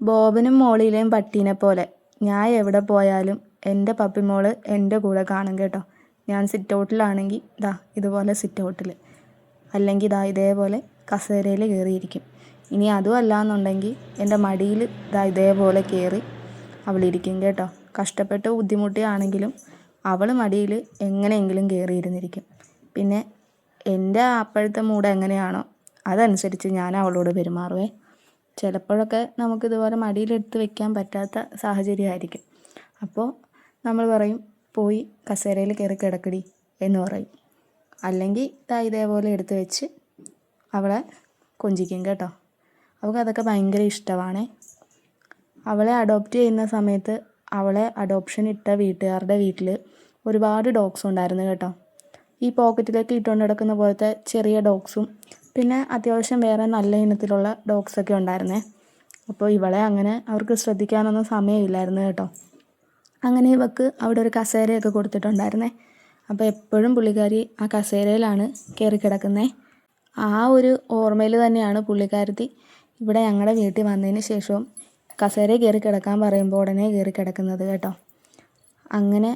ബോബനും മോളിയിലെയും പട്ടീനെ പോലെ. ഞാൻ എവിടെ പോയാലും എന്റെ പപ്പിമോൾ എന്റെ കൂടെ കാണും കേട്ടോ. ഞാൻ സിറ്റ് ഔട്ടിലാണെങ്കിൽ ഇതാ ഇതുപോലെ സിറ്റ് ഔട്ടിൽ അല്ലെങ്കിൽ ഇതാ ഇതേപോലെ കസേരയിൽ കയറിയിരിക്കും ഇനി അതും അല്ല എന്നുണ്ടെങ്കിൽ എന്റെ മടിയിൽ ഇതാ ഇതേപോലെ കയറി അവളിരിക്കും കേട്ടോ. കഷ്ടപ്പെട്ട് ബുദ്ധിമുട്ടിയാണെങ്കിലും അവൾ മടിയിൽ എങ്ങനെയെങ്കിലും കയറിയിരുന്നിരിക്കും പിന്നെ എന്റെ അപ്പോഴത്തെ മൂഡ് എങ്ങനെയാണോ അതനുസരിച്ച് ഞാൻ അവളോട് പെരുമാറുവേ. ചിലപ്പോഴൊക്കെ നമുക്കിതുപോലെ മടിയിലെടുത്ത് വെക്കാൻ പറ്റാത്ത സാഹചര്യമായിരിക്കും. അപ്പോൾ നമ്മൾ പറയും പോയി കസേരയിൽ കയറി കിടക്കടി എന്ന് പറയും. അല്ലെങ്കിൽ താ ഇതേപോലെ എടുത്ത് വെച്ച് അവളെ കൊഞ്ചിക്കും കേട്ടോ. അവൾക്ക് അതൊക്കെ ഭയങ്കര ഇഷ്ടമാണ്. അവളെ അഡോപ്റ്റ് ചെയ്യുന്ന സമയത്ത് അവളെ അഡോപ്ഷൻ ഇട്ട വീട്ടുകാരുടെ വീട്ടിൽ ഒരുപാട് ഡോഗ്സ് ഉണ്ടായിരുന്നു കേട്ടോ. ഈ പോക്കറ്റിലേക്ക് ഇട്ടുകൊണ്ട് നടക്കുന്ന പോലത്തെ ചെറിയ ഡോഗ്സും പിന്നെ അത്യാവശ്യം വേറെ നല്ല ഇനത്തിലുള്ള ഡോഗ്സൊക്കെ ഉണ്ടായിരുന്നേ. അപ്പോൾ ഇവളെ അങ്ങനെ അവർക്ക് ശ്രദ്ധിക്കാനൊന്നും സമയമില്ലായിരുന്നു കേട്ടോ. അങ്ങനെ ഇവക്ക് അവിടെ ഒരു കസേരയൊക്കെ കൊടുത്തിട്ടുണ്ടായിരുന്നേ. അപ്പോൾ എപ്പോഴും പുള്ളിക്കാരി ആ കസേരയിലാണ് കയറി കിടക്കുന്നത് ആ ഒരു ഓർമ്മയിൽ തന്നെയാണ് പുള്ളിക്കാരത്തി ഇവിടെ ഞങ്ങളുടെ വീട്ടിൽ വന്നതിന് ശേഷവും കസേര കയറി കിടക്കാൻ പറയുമ്പോൾ ഉടനെ കയറി കിടക്കുന്നത് കേട്ടോ. അങ്ങനെ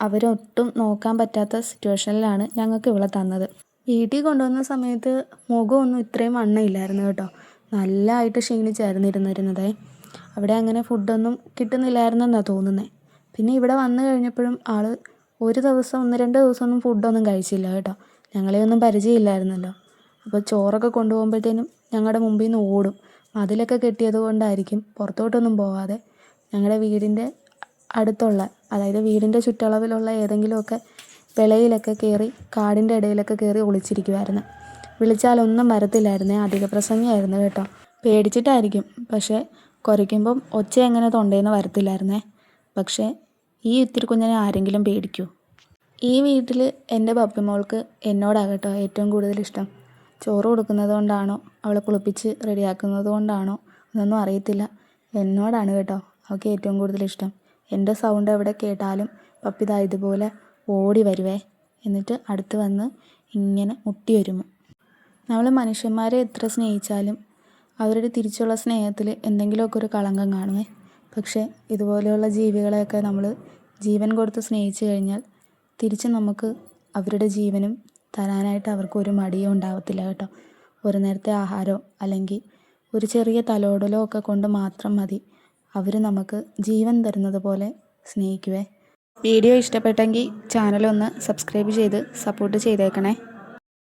അവരൊട്ടും നോക്കാൻ പറ്റാത്ത സിറ്റുവേഷനിലാണ് ഞങ്ങൾക്ക് ഇവളെ തന്നത്. വീട്ടിൽ കൊണ്ടുവന്ന സമയത്ത് മുഖമൊന്നും ഇത്രയും വണ്ണമില്ലായിരുന്നു കേട്ടോ. നല്ലതായിട്ട് ക്ഷീണിച്ചായിരുന്നു ഇരുന്നിരുന്നത് അവിടെ അങ്ങനെ ഫുഡൊന്നും കിട്ടുന്നില്ലായിരുന്നെന്നാണ് തോന്നുന്നത് പിന്നെ ഇവിടെ വന്നു കഴിഞ്ഞപ്പോഴും ആൾ ഒരു ദിവസം ഒന്ന് രണ്ട് ദിവസമൊന്നും ഫുഡൊന്നും കഴിച്ചില്ല കേട്ടോ. ഞങ്ങളെ ഒന്നും പരിചയമില്ലായിരുന്നല്ലോ. അപ്പോൾ ചോറൊക്കെ കൊണ്ടുപോകുമ്പോഴത്തേനും ഞങ്ങളുടെ മുമ്പിൽ നിന്ന് ഓടും. അതിലൊക്കെ കെട്ടിയത് കൊണ്ടായിരിക്കും പുറത്തോട്ടൊന്നും പോവാതെ ഞങ്ങളുടെ വീടിന്റെ അടുത്തുള്ള അതായത് വീടിന്റെ ചുറ്റളവിലുള്ള ഏതെങ്കിലുമൊക്കെ വിളയിലൊക്കെ കയറി കാടിന്റെ ഇടയിലൊക്കെ കയറി ഒളിച്ചിരിക്കുമായിരുന്നു വിളിച്ചാലൊന്നും വരത്തില്ലായിരുന്നേ. അധിക പ്രസംഗമായിരുന്നു കേട്ടോ. പേടിച്ചിട്ടായിരിക്കും. പക്ഷേ കുരയ്ക്കുമ്പം ഒച്ച എങ്ങനെ തൊണ്ടയിൽ നിന്ന് വരത്തില്ലായിരുന്നേ. പക്ഷേ ഈ ഇത്തിരി കുഞ്ഞിനെ ആരെങ്കിലും പേടിക്കൂ. ഈ വീട്ടിൽ എന്റെ പപ്പിമോൾക്ക് എന്നോടാകട്ടോ ഏറ്റവും കൂടുതൽ ഇഷ്ടം. ചോറ് കൊടുക്കുന്നത് കൊണ്ടാണോ അവളെ കുളിപ്പിച്ച് റെഡിയാക്കുന്നത് കൊണ്ടാണോ എന്നൊന്നും അറിയത്തില്ല. എന്നോടാണ് കേട്ടോ അവൾക്ക് ഏറ്റവും കൂടുതൽ ഇഷ്ടം. എന്റെ സൗണ്ട് എവിടെ കേട്ടാലും പപ്പി ദാ ഇതുപോലെ ഓടി വരുവേ. എന്നിട്ട് അടുത്ത് വന്ന് ഇങ്ങനെ മുട്ടി വരുമോ നമ്മൾ മനുഷ്യന്മാരെ എത്ര സ്നേഹിച്ചാലും അവരുടെ തിരിച്ചുള്ള സ്നേഹത്തിൽ എന്തെങ്കിലുമൊക്കെ ഒരു കളങ്കം കാണുമേ പക്ഷേ ഇതുപോലെയുള്ള ജീവികളെയൊക്കെ നമ്മൾ ജീവൻ കൊടുത്ത് സ്നേഹിച്ചു കഴിഞ്ഞാൽ തിരിച്ച് നമുക്ക് അവരുടെ ജീവനും തരാനായിട്ട് അവർക്ക് ഒരു മടിയും ഉണ്ടാവത്തില്ല കേട്ടോ. ഒരു നേരത്തെ ആഹാരമോ അല്ലെങ്കിൽ ഒരു ചെറിയ തലോടലോ ഒക്കെ കൊണ്ട് മാത്രം മതി. അവർ നമുക്ക് ജീവൻ തരുന്നത് പോലെ സ്നേഹിക്കുവേ. വീഡിയോ ഇഷ്ടപ്പെട്ടെങ്കിൽ ചാനലൊന്ന് സബ്സ്ക്രൈബ് ചെയ്ത് സപ്പോർട്ട് ചെയ്തേക്കണേ.